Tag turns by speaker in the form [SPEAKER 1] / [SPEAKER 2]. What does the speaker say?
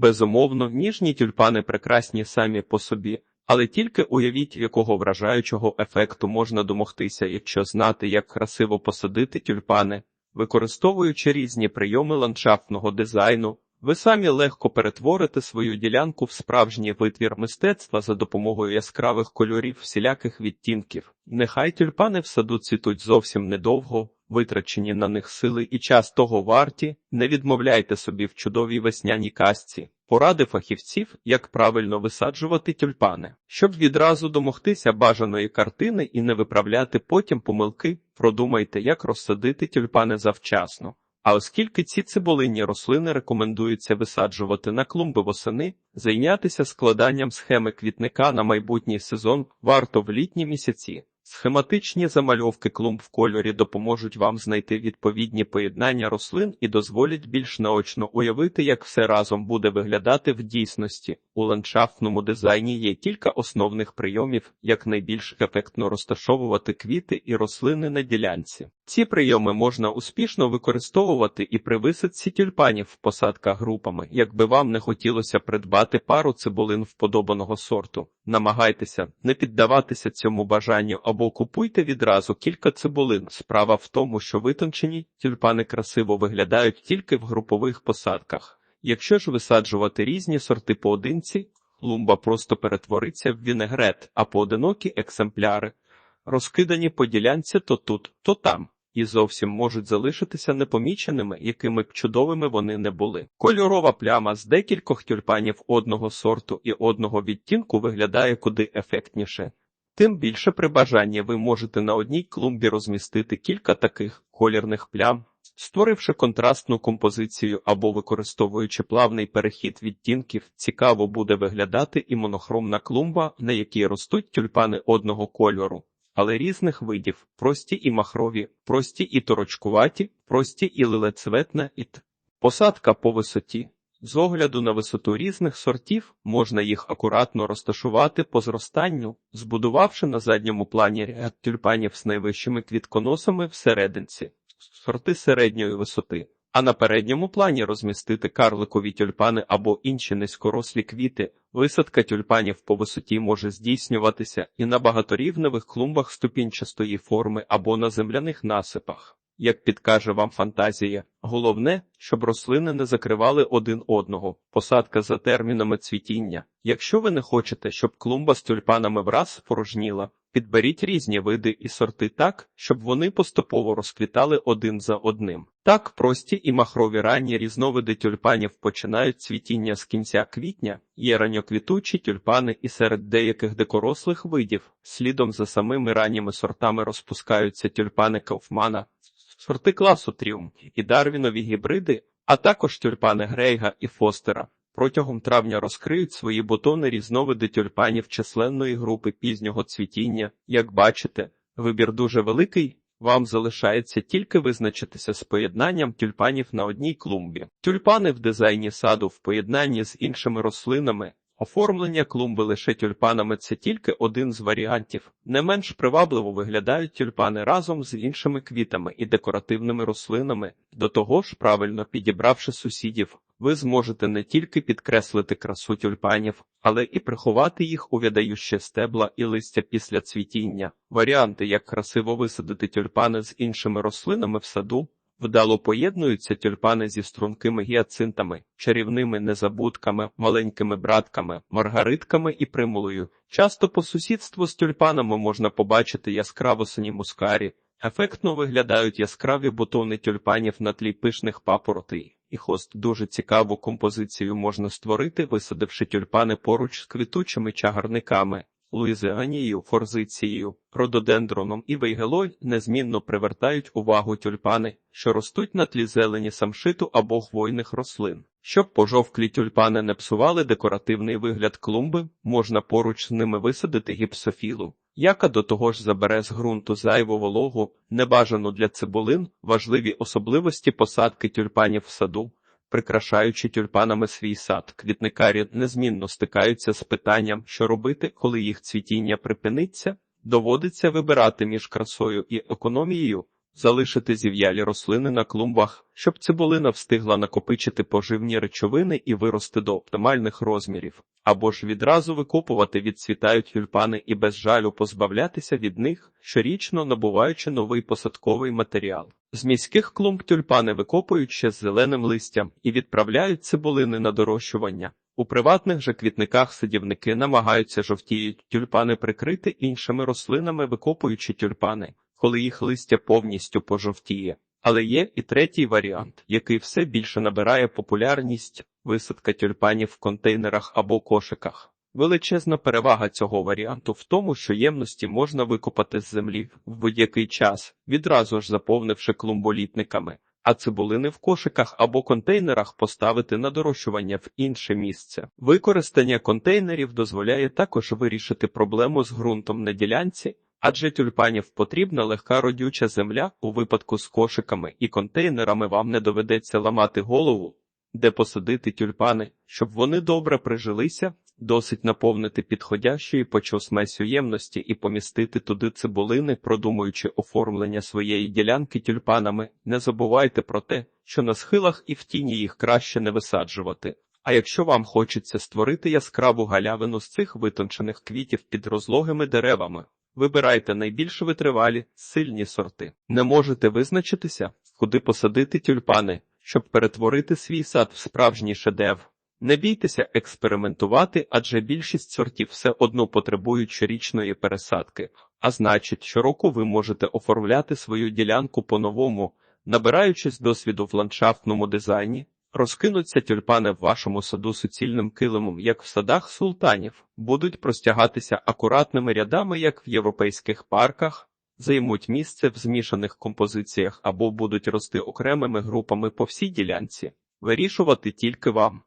[SPEAKER 1] Безумовно, ніжні тюльпани прекрасні самі по собі, але тільки уявіть, якого вражаючого ефекту можна домогтися, якщо знати, як красиво посадити тюльпани, використовуючи різні прийоми ландшафтного дизайну. Ви самі легко перетворите свою ділянку в справжній витвір мистецтва за допомогою яскравих кольорів всіляких відтінків. Нехай тюльпани в саду цвітуть зовсім недовго, витрачені на них сили і час того варті, не відмовляйте собі в чудовій весняній казці. Поради фахівців, як правильно висаджувати тюльпани, щоб відразу домогтися бажаної картини і не виправляти потім помилки, продумайте, як розсадити тюльпани завчасно. А оскільки ці цибулинні рослини рекомендується висаджувати на клумби восени, зайнятися складанням схеми квітника на майбутній сезон варто в літні місяці. Схематичні замальовки клумб в кольорі допоможуть вам знайти відповідні поєднання рослин і дозволять більш наочно уявити, як все разом буде виглядати в дійсності. У ландшафтному дизайні є кілька основних прийомів, як найбільш ефектно розташовувати квіти і рослини на ділянці. Ці прийоми можна успішно використовувати і при висадці тюльпанів в посадках групами, якби вам не хотілося придбати пару цибулин вподобаного сорту. Намагайтеся не піддаватися цьому бажанню або купуйте відразу кілька цибулин. Справа в тому, що витончені тюльпани красиво виглядають тільки в групових посадках. Якщо ж висаджувати різні сорти поодинці, клумба просто перетвориться в вінегрет, а поодинокі екземпляри, розкидані по ділянці то тут, то там, і зовсім можуть залишитися непоміченими, якими б чудовими вони не були. Кольорова пляма з декількох тюльпанів одного сорту і одного відтінку виглядає куди ефектніше. Тим більше при бажанні ви можете на одній клумбі розмістити кілька таких колірних плям, створивши контрастну композицію або використовуючи плавний перехід відтінків, цікаво буде виглядати і монохромна клумба, на якій ростуть тюльпани одного кольору. Але різних видів прості і махрові, прості і торочкуваті, прості і лилецветна і т. Посадка по висоті. З огляду на висоту різних сортів можна їх акуратно розташувати по зростанню, збудувавши на задньому плані ряд тюльпанів з найвищими квітконосами всерединці, сорти середньої висоти, а на передньому плані розмістити карликові тюльпани або інші низькорослі квіти. Висадка тюльпанів по висоті може здійснюватися і на багаторівневих клумбах ступінчастої форми або на земляних насипах. Як підкаже вам фантазія, головне, щоб рослини не закривали один одного, посадка за термінами цвітіння. Якщо ви не хочете, щоб клумба з тюльпанами враз порожніла, підберіть різні види і сорти так, щоб вони поступово розквітали один за одним. Так прості і махрові ранні різновиди тюльпанів починають цвітіння з кінця квітня, є ранньоквітучі тюльпани і серед деяких дикорослих видів. Слідом за самими ранніми сортами розпускаються тюльпани Кауфмана, сорти класу Тріумф і дарвінові гібриди, а також тюльпани Грейга і Фостера. Протягом травня розкриють свої бутони різновиди тюльпанів численної групи пізнього цвітіння. Як бачите, вибір дуже великий. Вам залишається тільки визначитися з поєднанням тюльпанів на одній клумбі. Тюльпани в дизайні саду в поєднанні з іншими рослинами. Оформлення клумби лише тюльпанами це тільки один з варіантів. Не менш привабливо виглядають тюльпани разом з іншими квітами і декоративними рослинами. До того ж, правильно підібравши сусідів, ви зможете не тільки підкреслити красу тюльпанів, але і приховати їх у віддаючі стебла і листя після цвітіння. Варіанти, як красиво висадити тюльпани з іншими рослинами в саду. Вдало поєднуються тюльпани зі стрункими гіацинтами, чарівними незабудками, маленькими братками, маргаритками і примулою. Часто по сусідству з тюльпанами можна побачити яскраво сині мускарі. Ефектно виглядають яскраві бутони тюльпанів на тлі пишних папоротей. І хост дуже цікаву композицію можна створити, висадивши тюльпани поруч з квітучими чагарниками. Луїзіанією, форзицією, рододендроном і вейгелой незмінно привертають увагу тюльпани, що ростуть на тлі зелені самшиту або хвойних рослин. Щоб пожовклі тюльпани не псували декоративний вигляд клумби, можна поруч з ними висадити гіпсофілу, яка до того ж забере з ґрунту зайву вологу, небажану для цибулин, важливі особливості посадки тюльпанів в саду. Прикрашаючи тюльпанами свій сад, квітникарі незмінно стикаються з питанням, що робити, коли їх цвітіння припиниться, доводиться вибирати між красою і економією. залишити зів'ялі рослини на клумбах, щоб цибулина встигла накопичити поживні речовини і вирости до оптимальних розмірів, або ж відразу викопувати відцвітають тюльпани і без жалю позбавлятися від них, щорічно набуваючи новий посадковий матеріал. З міських клумб тюльпани викопують ще з зеленим листям і відправляють цибулини на дорощування. У приватних же квітниках садівники намагаються жовтіють тюльпани прикрити іншими рослинами, викопуючи тюльпани, коли їх листя повністю пожовтіє. Але є і третій варіант, який все більше набирає популярність висадка тюльпанів в контейнерах або кошиках. Величезна перевага цього варіанту в тому, що ємності можна викопати з землі в будь-який час, відразу ж заповнивши клумболітниками, а цибулини в кошиках або контейнерах поставити на дорощування в інше місце. Використання контейнерів дозволяє також вирішити проблему з ґрунтом на ділянці, адже тюльпанів потрібна легка родюча земля у випадку з кошиками і контейнерами вам не доведеться ламати голову, де посадити тюльпани, щоб вони добре прижилися. Досить наповнити підходящої почосмесю ємності і помістити туди цибулини, продумуючи оформлення своєї ділянки тюльпанами. Не забувайте про те, що на схилах і в тіні їх краще не висаджувати. А якщо вам хочеться створити яскраву галявину з цих витончених квітів під розлогими деревами, вибирайте найбільш витривалі, сильні сорти. Не можете визначитися, куди посадити тюльпани, щоб перетворити свій сад в справжній шедевр. Не бійтеся експериментувати, адже більшість сортів все одно потребують щорічної пересадки, а значить, щороку ви можете оформляти свою ділянку по-новому, набираючись досвіду в ландшафтному дизайні. Розкинуться тюльпани в вашому саду суцільним килимом, як в садах султанів, будуть простягатися акуратними рядами, як в європейських парках, займуть місце в змішаних композиціях або будуть рости окремими групами по всій ділянці. Вирішувати тільки вам.